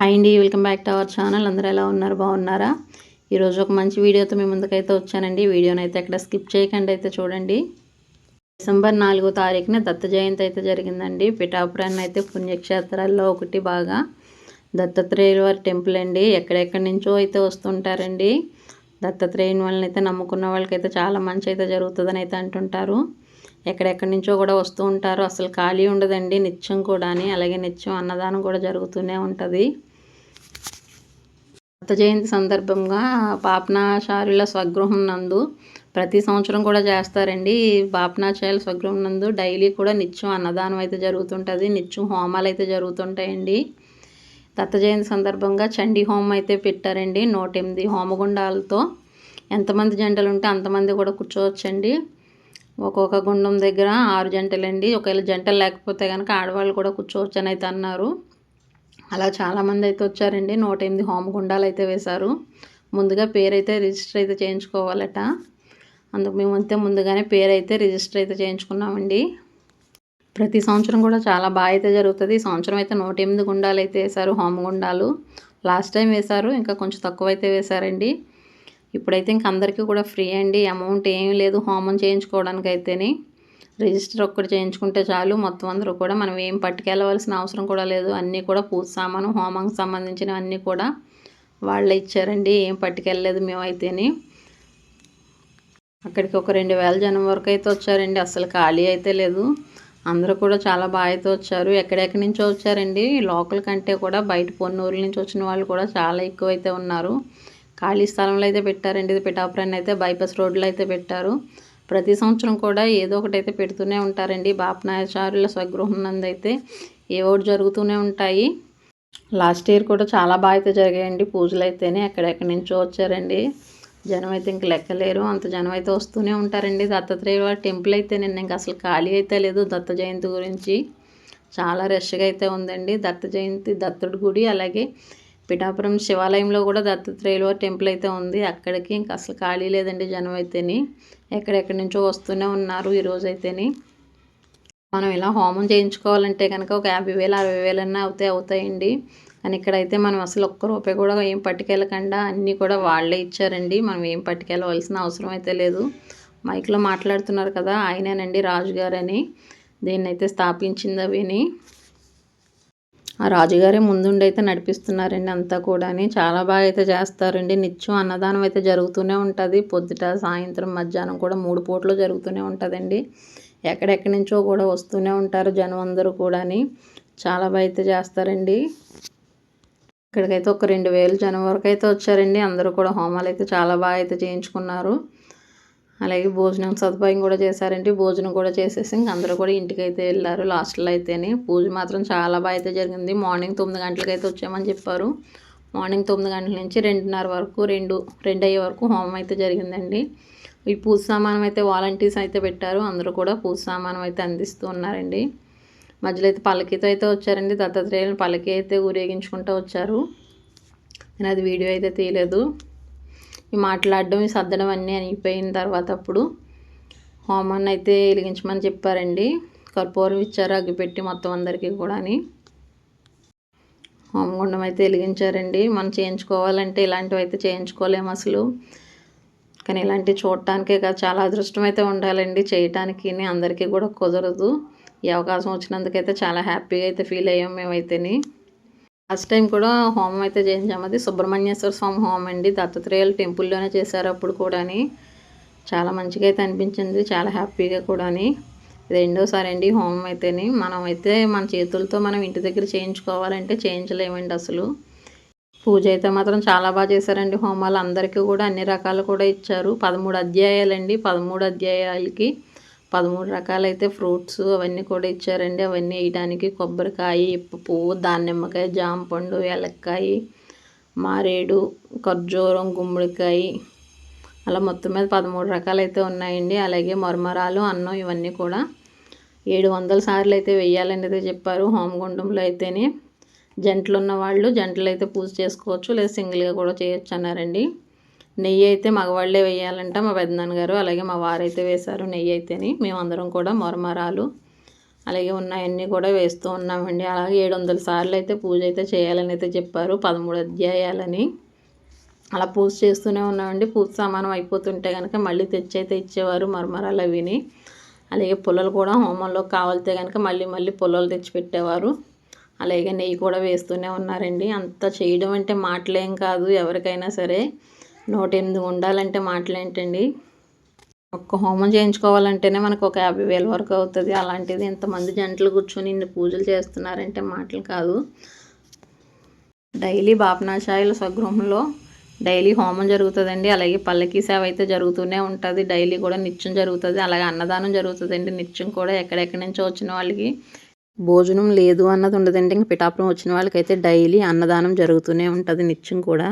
Hi అండి welcome back to our channel. అందరూ ఎలా ఉన్నారు? బాగున్నారా? ఈరోజు ఒక మంచి వీడియోతో మీ ముందుకైతే వచ్చానండి. వీడియోని అయితే ఎక్కడ స్కిప్ చేయకుండా అయితే చూడండి. డిసెంబర్ నాలుగో తారీఖున దత్త జయంతి అయితే జరిగిందండి. పిఠాపురాన్ని అయితే పుణ్యక్షేత్రాల్లో ఒకటి బాగా దత్తాత్రేయుల వారి టెంపుల్ అండి. ఎక్కడెక్కడి నుంచో అయితే వస్తుంటారండి. దత్తాత్రేయుని వాళ్ళని అయితే నమ్ముకున్న వాళ్ళకైతే చాలా మంచి అయితే జరుగుతుందని అయితే అంటుంటారు. ఎక్కడెక్కడి నుంచో కూడా వస్తూ ఉంటారు. అసలు ఖాళీ ఉండదండి నిత్యం కూడా అలాగే నిత్యం అన్నదానం కూడా జరుగుతూనే ఉంటుంది. దత్త జయంతి సందర్భంగా పాపనాచార్యుల స్వగృహం నందు ప్రతి సంవత్సరం కూడా చేస్తారండి. పాపనాచార్యుల స్వగృహం నందు డైలీ కూడా నిత్యం అన్నదానం అయితే జరుగుతుంటుంది నిత్యం హోమాలు అయితే జరుగుతుంటాయండి. దత్త జయంతి సందర్భంగా చండీ హోమం అయితే పెట్టారండి. నూట ఎనిమిది హోమగుండాలతో ఎంతమంది జంటలు ఉంటే అంతమంది కూడా కూర్చోవచ్చండి. ఒక్కొక్క గుండం దగ్గర ఆరు జంటలండి. ఒకవేళ జంటలు లేకపోతే కనుక ఆడవాళ్ళు కూడా కూర్చోవచ్చు అని అయితే అన్నారు. అలా చాలామంది అయితే వచ్చారండి. నూట ఎనిమిది హోమగుండాలు అయితే వేశారు. ముందుగా పేరు అయితే రిజిస్టర్ అయితే చేయించుకోవాలట. అందుకు మేము అంతే ముందుగానే పేరు అయితే రిజిస్టర్ అయితే చేయించుకున్నామండి. ప్రతి సంవత్సరం కూడా చాలా బాగా అయితే జరుగుతుంది. ఈ సంవత్సరం అయితే నూట ఎనిమిది గుండాలు అయితే వేశారు హోమగుండాలు లాస్ట్ టైం వేశారు ఇంకా కొంచెం తక్కువ అయితే వేశారండి. ఇప్పుడైతే ఇంక అందరికీ కూడా ఫ్రీ అండి. అమౌంట్ ఏం లేదు హోమం చేయించుకోవడానికి అయితేనే రిజిస్టర్ ఒక్కటి చేయించుకుంటే చాలు. మొత్తం అందరూ కూడా మనం ఏం పట్టుకెళ్ళవలసిన అవసరం కూడా లేదు. అన్నీ కూడా పూజ సామాను హోమంకి సంబంధించిన అన్నీ కూడా వాళ్ళే ఇచ్చారండి. ఏం పట్టుకెళ్ళలేదు మేమైతేని. అక్కడికి ఒక రెండు వేల జనం వరకు అయితే వచ్చారండి. అసలు ఖాళీ అయితే లేదు. అందరూ కూడా చాలా బాగా అయితే వచ్చారు. ఎక్కడెక్కడి నుంచో వచ్చారండి? లోకల్ కంటే కూడా బయట పొన్నూరు నుంచి వచ్చిన వాళ్ళు కూడా చాలా ఎక్కువ అయితే ఉన్నారు. ఖాళీ స్థలంలో అయితే పెట్టారండి. ఇది పిఠాపురాన్ని అయితే బైపాస్ రోడ్లో అయితే పెట్టారు. ప్రతి సంవత్సరం కూడా ఏదో ఒకటి అయితే పెడుతూనే ఉంటారండి. బాపనాచార్యుల స్వగృహం నందైతే ఏవో జరుగుతూనే ఉంటాయి. లాస్ట్ ఇయర్ కూడా చాలా బాగా అయితే జరిగాయండి పూజలు అయితేనే ఎక్కడెక్కడి నుంచో వచ్చారండి. జనం అయితే ఇంక లెక్కలేరు. అంత జనం అయితే వస్తూనే ఉంటారండి. దత్తాత్రేయ టెంపుల్ అయితే నిన్న ఇంక అసలు ఖాళీ అయితే లేదు దత్త జయంతి గురించి. చాలా రష్గా అయితే ఉందండి. దత్త జయంతి దత్తుడి గుడి అలాగే పిఠాపురం శివాలయంలో కూడా దత్తాత్రేయుల టెంపుల్ అయితే ఉంది. అక్కడికి ఇంకా అసలు ఖాళీ లేదండి జనం అయితేని. ఎక్కడెక్కడి నుంచో వస్తూనే ఉన్నారు ఈరోజు అయితేని. మనం ఇలా హోమం చేయించుకోవాలంటే కనుక ఒక యాభై వేలు అరవై వేలన్నా అవుతాయి అవుతాయండి. కానీ ఇక్కడైతే మనం అసలు ఒక్క రూపాయి కూడా ఏం పట్టుకెళ్ళకుండా అన్నీ కూడా వాళ్ళే ఇచ్చారండి. మనం ఏం పట్టుకెళ్ళవలసిన అవసరం అయితే లేదు. మైక్లో మాట్లాడుతున్నారు కదా ఆయనేనండి రాజుగారని. దీన్ని అయితే స్థాపించింది అవిని. ఆ రాజుగారే ముందుండి అయితే నడిపిస్తున్నారండి అంతా కూడా చాలా బాగా అయితే చేస్తారండి. నిత్యం అన్నదానం అయితే జరుగుతూనే ఉంటుంది. పొద్దుట సాయంత్రం మధ్యాహ్నం కూడా మూడు పూటలు జరుగుతూనే ఉంటుందండి. ఎక్కడెక్కడి నుంచో కూడా వస్తూనే ఉంటారు జనం అందరూ కూడా చాలా బాగా అయితే చేస్తారండి. ఇక్కడికైతే ఒక రెండు వేలు జనం వరకు అయితే వచ్చారండి. అందరూ కూడా హోమాలు అయితే చాలా బాగా అయితే చేయించుకున్నారు. అలాగే భోజనం సదుపాయం కూడా చేశారంటే భోజనం కూడా చేసేసి ఇంక అందరూ కూడా ఇంటికి అయితే వెళ్ళారు. లాస్ట్లో అయితేనే పూజ మాత్రం చాలా బాగా అయితే జరిగింది. మార్నింగ్ తొమ్మిది గంటలకు అయితే వచ్చామని చెప్పారు. మార్నింగ్ తొమ్మిది గంటల నుంచి రెండున్నర వరకు రెండు రెండు అయ్యే వరకు హోమం అయితే జరిగిందండి. ఈ పూజ సామానం అయితే వాలంటీర్స్ అయితే పెట్టారు. అందరూ కూడా పూజ సామానం అయితే అందిస్తూ ఉన్నారండి. మధ్యలో అయితే పలకీతో అయితే వచ్చారండి. దత్తాత్రేయులను పల్లకి అయితే ఊరేగించుకుంటూ వచ్చారు. నేను అది వీడియో అయితే తీయలేదు. ఈ మాట్లాడడం ఈ సర్దడం అన్నీ అయిపోయిన తర్వాత అప్పుడు హోమాన్ని అయితే వెలిగించమని చెప్పారండి. కర్పూరం ఇచ్చారు అగ్గిపెట్టి మొత్తం అందరికీ కూడా అని. హోమగుండం అయితే వెలిగించారండి. మనం చేయించుకోవాలంటే ఇలాంటివి అయితే చేయించుకోలేము అసలు. కానీ ఇలాంటివి చూడటానికే కాదు చాలా అదృష్టం అయితే ఉండాలండి చేయటానికి అందరికీ కూడా కుదరదు. ఈ అవకాశం వచ్చినందుకైతే చాలా హ్యాపీగా అయితే ఫీల్ అయ్యాం మేమైతేని. ఫస్ట్ టైం కూడా హోమం అయితే చేయించాము. అది సుబ్రహ్మణ్యేశ్వర స్వామి హోమం అండి. దత్తాత్రేయులు టెంపుల్లోనే చేశారు అప్పుడు కూడాని. చాలా మంచిగా అయితే అనిపించింది. చాలా హ్యాపీగా కూడాని. రెండోసారి అండి హోమం అయితేని. మనం అయితే మన చేతులతో మనం ఇంటి దగ్గర చేయించుకోవాలంటే చేయించలేమండి అసలు. పూజ అయితే మాత్రం చాలా బాగా చేశారండి హోమాలు. అందరికీ కూడా అన్ని రకాలు కూడా ఇచ్చారు. పదమూడు అధ్యాయాలండి. పదమూడు అధ్యాయాలకి పదమూడు రకాలైతే ఫ్రూట్స్ అవన్నీ కూడా ఇచ్చారండి. అవన్నీ వేయడానికి కొబ్బరికాయ ఇప్ప పువ్వు దానిమ్మకాయ జామపండు ఏలక్కాయ మారేడు ఖర్జూరం గుమ్మడికాయ. అలా మొత్తం మీద పదమూడు రకాలైతే ఉన్నాయండి. అలాగే మరమరాలు అన్నం ఇవన్నీ కూడా ఏడు వందల సార్లు అయితే వెయ్యాలనేది చెప్పారు. హోమగుండంలో అయితేనే జంటలు ఉన్న వాళ్ళు జంటలు అయితే పూజ చేసుకోవచ్చు లేదా సింగిల్గా కూడా చేయొచ్చు అన్నారండి. నెయ్యి అయితే మగవాళ్ళే వేయాలంట మా పెద్దనాన్నగారు అలాగే మా వారైతే వేశారు నెయ్యి అయితేని. మేమందరం కూడా మొరమరాలు. అలాగే ఉన్నాయన్నీ కూడా వేస్తూ ఉన్నామండి. అలాగే ఏడు వందల సార్లు అయితే పూజ అయితే చేయాలని అయితే చెప్పారు. పదమూడు అధ్యాయాలని. అలా పూజ చేస్తూనే ఉన్నామండి. పూజ సామానం అయిపోతుంటే కనుక మళ్ళీ తెచ్చి అయితే ఇచ్చేవారు మరమరాలు అవిని. అలాగే పుల్లలు కూడా హోమంలో కావాలితే కనుక మళ్ళీ మళ్ళీ పుల్లలు తెచ్చి పెట్టేవారు. అలాగే నెయ్యి కూడా వేస్తూనే ఉన్నారండి. అంత చేయడం అంటే మాటలేం కాదు. ఎవరికైనా సరే నూట ఎనిమిది ఉండాలంటే మాటలేంటండి? ఒక్క హోమం చేయించుకోవాలంటేనే మనకు ఒక యాభై వేల వరకు అవుతుంది. అలాంటిది ఇంతమంది జంటలు కూర్చొని ఇన్ని పూజలు చేస్తున్నారంటే మాటలు కాదు. డైలీ బాపనాశాయుల స్వగృహంలో డైలీ హోమం జరుగుతుందండి. అలాగే పల్లకి సేవ అయితే జరుగుతూనే ఉంటుంది. డైలీ కూడా నిత్యం జరుగుతుంది. అలాగే అన్నదానం జరుగుతుందండి. నిత్యం కూడా ఎక్కడెక్కడి నుంచో వచ్చిన వాళ్ళకి భోజనం లేదు అన్నది ఉండదండి. ఇంకా పిఠాపురం వచ్చిన వాళ్ళకైతే డైలీ అన్నదానం జరుగుతూనే ఉంటుంది నిత్యం కూడా.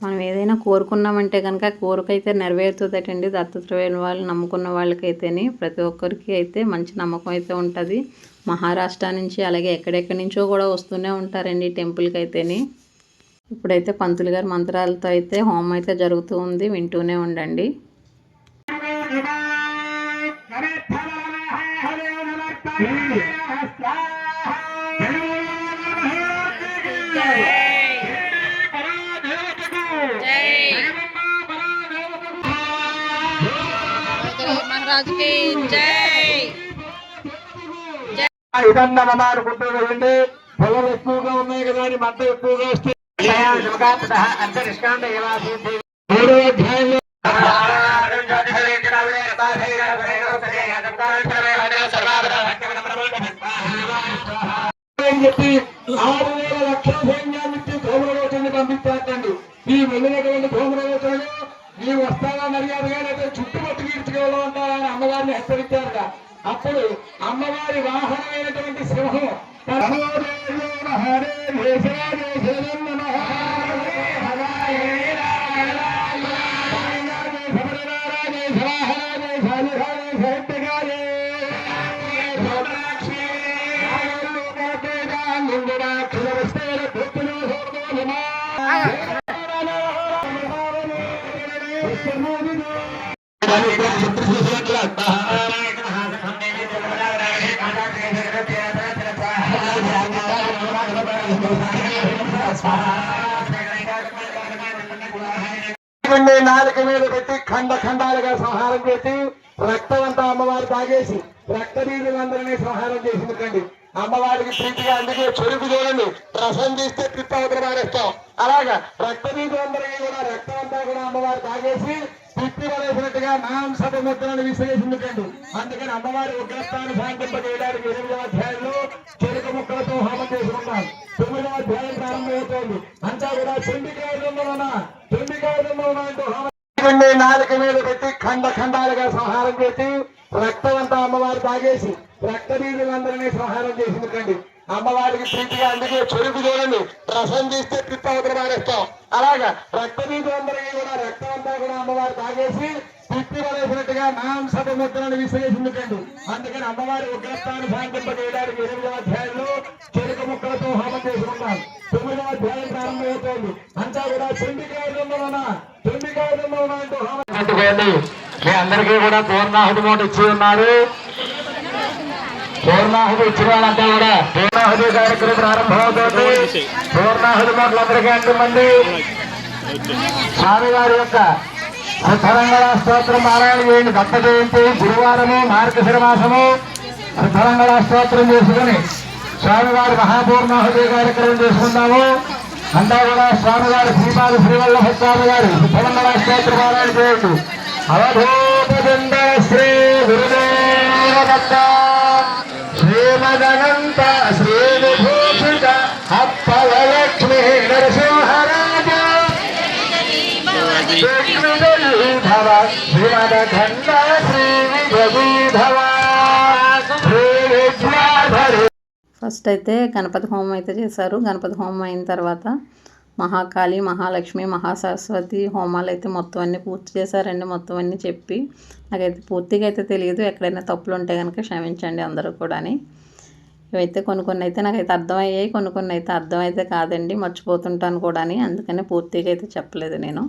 మనం ఏదైనా కోరుకున్నామంటే కనుక కోరిక అయితే నెరవేరుతుందటండి దత్తత్రవేణ వాళ్ళు నమ్ముకున్న వాళ్ళకైతేనే ప్రతి ఒక్కరికి అయితే మంచి నమ్మకం అయితే ఉంటుంది మహారాష్ట్ర నుంచి అలాగే ఎక్కడెక్కడి నుంచో కూడా వస్తూనే ఉంటారండి టెంపుల్కి అయితేని ఇప్పుడైతే పంతులు గారి మంత్రాలతో అయితే హోమం అయితే జరుగుతూ ఉంది వింటూనే ఉండండి ఇదన్న అనుకుంటూ వెళ్ళండి పొలం ఎక్కువగా ఉన్నాయి కదా అని మంట ఎక్కువగా వస్తే మూడో అధ్యాయంలో చెప్పి ఆరు వేల లక్షల సైన్యాన్ని ధూమ్రలోచనని పంపించారండి ఈ వెళ్ళినటువంటి ధూమ్రలోచనలు ఈ వస్తావా మర్యాదగా లేదా చుట్టుపట్టు తీర్చుకోవడం ఉంటారని అమ్మవారిని హెచ్చరించారట. అప్పుడు అమ్మవారి వాహనమైనటువంటి దేశాయ శరణం నాలుక మీద పెట్టి ఖండ ఖండాలుగా సంహారం చేసి రక్తవంతా అమ్మవారు తాగేసి రక్త బీజులందరినీ సంహారం చేసింది అమ్మవారికి ప్రీతిగా అందుకే చెరుకు చూడండి. రసం తీస్తే పిత్త మారేస్తాం అలాగా రక్త బీజులందరికీ కూడా రక్తం అంతా కూడా అమ్మవారు తాగేసి పిప్పి పడేసినట్టుగా మాంసప ముద్రను విసిరేసిందికండి అందుకని అమ్మవారి ఉగ్రస్థాన్ని శాంతింపజేయడానికి ఎనిమిదవ అధ్యాయంలో చెరుకు ముక్కలతో హోమం చేసుకుంటారు తొమ్మిదవ అధ్యాయం ప్రారంభమవుతోంది అంతా కూడా చెండికాయలున్న చెండికాయలున్న అంటూ నాలుక మీద పెట్టి ఖండ ఖండాలుగా సంహారం చేసి రక్తవంత అమ్మవారు తాగేసి రక్త బీజులందరినీ సంహారం చేసింది అమ్మవారికి ప్రీతిగా అందుకే చెరుకు చూడండి. రసం తీస్తే పిత్త అవతల మారేస్తాం అలాగా రక్త బీజులందరినీ కూడా రక్తం అంతా కూడా అమ్మవారు తాగేసి పిప్పి పడేసినట్టుగా మాంసప ముద్రను విసిరేసిందికండి అందుకని అమ్మవారి ఉగ్రస్థాన్ని శాంతింపజేయడానికి ఎనిమిదవ అధ్యాయంలో చెరుకు ముక్కలతో హోమం చేసుకుంటాం తొమ్మిదవ అధ్యాయం ప్రారంభమవుతోంది. అంతా కూడా చెండికాయలున్న చెండికాయలున్న అంటూ హోమం మీ అందరికీ కూడా పూర్ణాహుతి మూట ఇచ్చి ఉన్నారు. పూర్ణాహుతి ఇచ్చిన వాళ్ళంతా కూడా పూర్ణాహుతి కార్యక్రమం ప్రారంభమవుతుంది. పూర్ణాహుతి మాటలు అందరికీ అంటుమంది స్వామి వారి యొక్క సిద్ధరంగళ స్తోత్రం పారాయణ చేయండి దత్త జయంతి గురువారము మార్గశిర మాసము. స్తోత్రం చేసుకుని స్వామివారి మహాపూర్ణాహుతి కార్యక్రమం చేసుకున్నాము అంతా కూడా స్వామివారి శ్రీపాద శ్రీవల్లభ స్వామి గారి సిద్ధరంగళ స్తోత్ర పారాయణ చేయండి అవధూతదండ శ్రీ గురుదేవ దత్త. శ్రీమదన ఫస్ట్ అయితే గణపతి హోమం అయితే చేశారు. గణపతి హోమం అయిన తర్వాత మహాకాళి మహాలక్ష్మి మహాసరస్వతి హోమాలు అయితే మొత్తం అన్నీ పూర్తి చేశారండి మొత్తం అన్నీ చెప్పి నాకైతే పూర్తిగా అయితే తెలియదు. ఎక్కడైనా తప్పులు ఉంటే కనుక క్షమించండి అందరూ కూడాని. ఇవైతే కొన్ని కొన్ని అయితే నాకైతే అర్థమయ్యాయి. కొన్ని కొన్ని అయితే అర్థమైతే కాదండి. మర్చిపోతుంటాను కూడాని. అందుకని పూర్తిగా అయితే చెప్పలేదు నేను.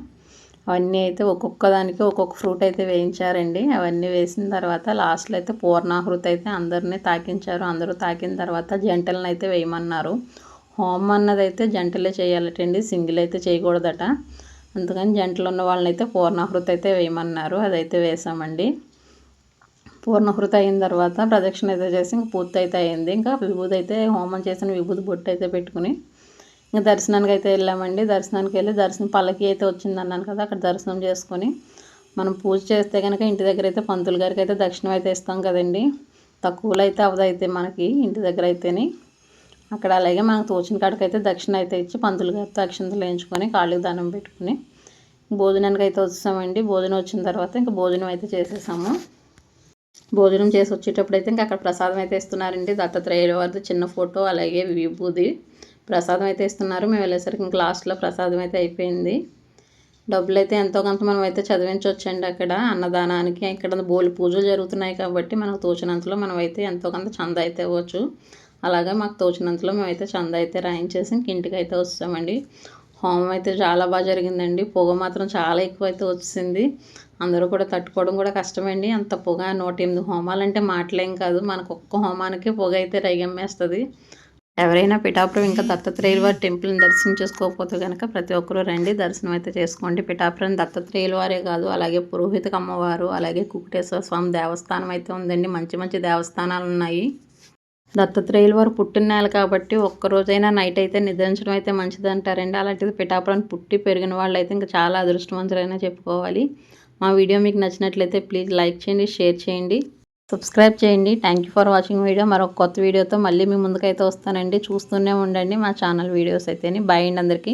అవన్నీ అయితే ఒక్కొక్క దానికి ఒక్కొక్క ఫ్రూట్ అయితే వేయించారండి. అవన్నీ వేసిన తర్వాత లాస్ట్లో అయితే పూర్ణాహృతి అయితే అందరినీ తాకించారు. అందరూ తాకిన తర్వాత జంటలను అయితే వేయమన్నారు. హోమం అన్నది అయితే జంటలే చేయాలటండి. సింగిల్ అయితే చేయకూడదట. అందుకని జంటలు ఉన్న వాళ్ళని అయితే పూర్ణాహృతి అయితే వేయమన్నారు. అదైతే వేసామండి. పూర్ణహృతి అయిన తర్వాత ప్రదక్షిణ అయితే చేసి ఇంక పూర్తి అయితే అయింది. ఇంకా విభూది అయితే హోమం చేసిన విభూది బొట్టు అయితే పెట్టుకుని ఇంకా దర్శనానికి అయితే వెళ్ళామండి. దర్శనానికి వెళ్ళి దర్శనం పల్లకి అయితే వచ్చింది అన్నాను కదా అక్కడ దర్శనం చేసుకొని మనం పూజ చేస్తే కనుక ఇంటి దగ్గర అయితే పంతులు గారికి అయితే దక్షిణం అయితే ఇస్తాం కదండి. తక్కువలో అయితే అవదైతే మనకి ఇంటి దగ్గర అయితేనే. అక్కడ అలాగే మనకు తోచిన కాడికి అయితే దక్షిణ అయితే ఇచ్చి పంతులు గారితో అక్షంతలు వేయించుకొని కాళ్ళకి దానం పెట్టుకుని భోజనానికి అయితే వచ్చేసామండి. భోజనం వచ్చిన తర్వాత ఇంకా భోజనం అయితే చేసేసాము. భోజనం చేసి వచ్చేటప్పుడు అయితే ఇంకా అక్కడ ప్రసాదం అయితే ఇస్తున్నారండి. దత్తాత్రేయుల వారిది చిన్న ఫోటో అలాగే విభూది. ప్రసాదం అయితే ఇస్తున్నారు. మేము వెళ్ళేసరికి ఇంకా లాస్ట్లో ప్రసాదం అయితే అయిపోయింది. డబ్బులు అయితే ఎంతో కొంత మనం అయితే చదివించవచ్చండి అక్కడ. అన్నదానానికి ఇక్కడ బోలు పూజలు జరుగుతున్నాయి కాబట్టి మనకు తోచినంతలో మనం అయితే ఎంతో కొంత చంద అయితే ఇవ్వచ్చు అలాగే మాకు తోచినంతలో మేమైతే చంద అయితే రాయించేసి ఇంక ఇంటికి అయితే వస్తామండి. హోమం అయితే చాలా బాగా జరిగిందండి. పొగ మాత్రం చాలా ఎక్కువ అయితే వచ్చింది. అందరూ కూడా తట్టుకోవడం కూడా కష్టమండి. అంత పొగ నూట ఎనిమిది హోమాలంటే మాటలేం కాదు. మనకు ఒక్క హోమానికి పొగ అయితే రైగమ్మేస్తుంది. ఎవరైనా పిఠాపురం ఇంకా దత్తాత్రేయుల వారి టెంపుల్ని దర్శనం చేసుకోకపోతే కనుక ప్రతి ఒక్కరూ రండి దర్శనం అయితే చేసుకోండి. పిఠాపురం దత్తాత్రేయుల వారే కాదు అలాగే పురోహితక అమ్మవారు అలాగే కుకుటేశ్వర స్వామి దేవస్థానం అయితే ఉందండి. మంచి మంచి దేవస్థానాలు ఉన్నాయి. దత్తాత్రేయుల వారు పుట్టిన నెల కాబట్టి ఒక్కరోజైనా నైట్ అయితే నిద్రించడం అయితే మంచిది అంటారండి. అలాంటిది పిఠాపురం పుట్టి పెరిగిన వాళ్ళు అయితే ఇంకా చాలా అదృష్టవంతులైనా చెప్పుకోవాలి. మా వీడియో మీకు నచ్చినట్లయితే ప్లీజ్ లైక్ చేయండి షేర్ చేయండి. సబ్స్క్రైబ్ చేయండి. Thank you for watching video మరొక కొత్త వీడియోతో మళ్ళీ మీ ముందుకైతే వస్తానండి. చూస్తూనే ఉండండి మా ఛానల్ వీడియోస్ అయితేని. బాయ్ అండి అందరికీ.